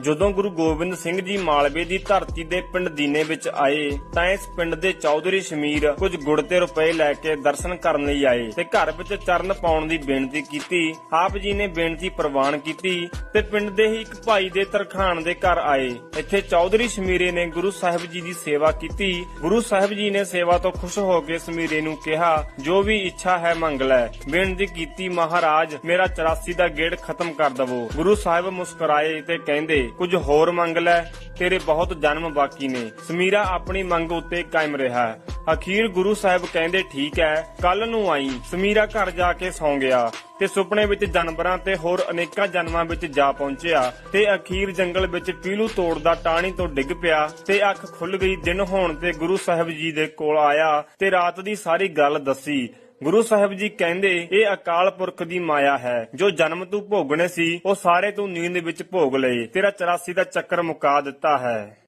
ਜਦੋਂ ਗੁਰੂ ਗੋਬਿੰਦ ਸਿੰਘ ਜੀ ਮਾਲਵੇ ਦੀ ਧਰਤੀ ਦੇ ਪਿੰਡ ਦੀਨੇ ਵਿੱਚ ਆਏ, ਤਾਂ ਇਸ ਪਿੰਡ ਦੇ ਚੌਧਰੀ ਸ਼ਮੀਰ ਕੁਝ ਗੁੜ ਤੇ ਰੁਪਏ ਲੈ ਕੇ ਦਰਸ਼ਨ ਕਰਨ ਲਈ ਆਏ ਤੇ ਘਰ ਵਿੱਚ ਚਰਨ ਪਾਉਣ ਦੀ ਬੇਨਤੀ ਕੀਤੀ। ਆਪ ਜੀ ਨੇ ਬੇਨਤੀ ਪ੍ਰਵਾਨ ਕੀਤੀ ਤੇ ਪਿੰਡ ਦੇ ਹੀ ਇੱਕ ਭਾਈ ਦੇ ਤਰਖਾਣ ਦੇ ਘਰ ਆਏ। ਇੱਥੇ ਚੌਧਰੀ ਸ਼ਮੀਰੇ ਨੇ ਗੁਰੂ ਸਾਹਿਬ ਜੀ ਦੀ ਸੇਵਾ ਕੀਤੀ। ਗੁਰੂ ਸਾਹਿਬ ਜੀ ਨੇ ਸੇਵਾ ਤੋਂ ਖੁਸ਼ ਹੋ ਕੇ ਸਮੀਰੇ ਨੂੰ ਕਿਹਾ, ਜੋ ਵੀ ਇੱਛਾ ਹੈ ਮੰਗ ਲੈ। ਬੇਨਤੀ ਕੀਤੀ, ਮਹਾਰਾਜ, ਮੇਰਾ 84 ਦਾ ਗੇੜ ਖਤਮ ਕਰ ਦਵੋ। ਗੁਰੂ ਸਾਹਿਬ ਮੁਸਕਰਾਏ ਤੇ ਕਹਿੰਦੇ ਕੁਝ ਹੋਰ ਮੰਗ ਲੈ, ਤੇਰੇ ਬਹੁਤ ਜਨਮ ਬਾਕੀ ਨੇ। ਸਮੀਰਾ ਆਪਣੀ ਮੰਗ ਉੱਤੇ ਕਾਇਮ ਰਿਹਾ ਅਖੀਰ ਗੁਰੂ ਸਾਹਿਬ ਕਹਿੰਦੇ ਠੀਕ ਹੈ, ਕੱਲ ਨੂੰ ਆਈ। ਸਮੀਰਾ ਘਰ ਜਾ ਕੇ ਸੌਂ ਗਿਆ ਤੇ ਸੁਪਨੇ ਵਿੱਚ ਜਾਨਵਰਾਂ ਤੇ ਹੋਰ ਅਨੇਕਾਂ ਜਨਮਾਂ ਵਿੱਚ ਜਾ ਪਹੁੰਚਿਆ ਤੇ ਅਖੀਰ ਜੰਗਲ ਵਿੱਚ ਪੀਲੂ ਤੋੜਦਾ ਟਾਹਣੀ ਤੋਂ ਡਿੱਗ ਪਿਆ ਤੇ ਅੱਖ ਖੁੱਲ ਗਈ। ਦਿਨ ਹੋਣ ਤੇ ਗੁਰੂ ਸਾਹਿਬ ਜੀ ਦੇ ਕੋਲ ਆਇਆ ਤੇ ਰਾਤ ਦੀ ਸਾਰੀ ਗੱਲ ਦੱਸੀ। ਗੁਰੂ ਸਾਹਿਬ ਜੀ ਕਹਿੰਦੇ, ਇਹ ਅਕਾਲ ਪੁਰਖ ਦੀ ਮਾਇਆ ਹੈ, ਜੋ ਜਨਮ ਤੂੰ ਭੋਗਣੇ ਸੀ, ਉਹ ਸਾਰੇ ਤੂੰ ਨੀਂਦ ਵਿੱਚ ਭੋਗ ਲਏ, ਤੇਰਾ 84 ਦਾ ਚੱਕਰ ਮੁਕਾ ਦਿੱਤਾ ਹੈ।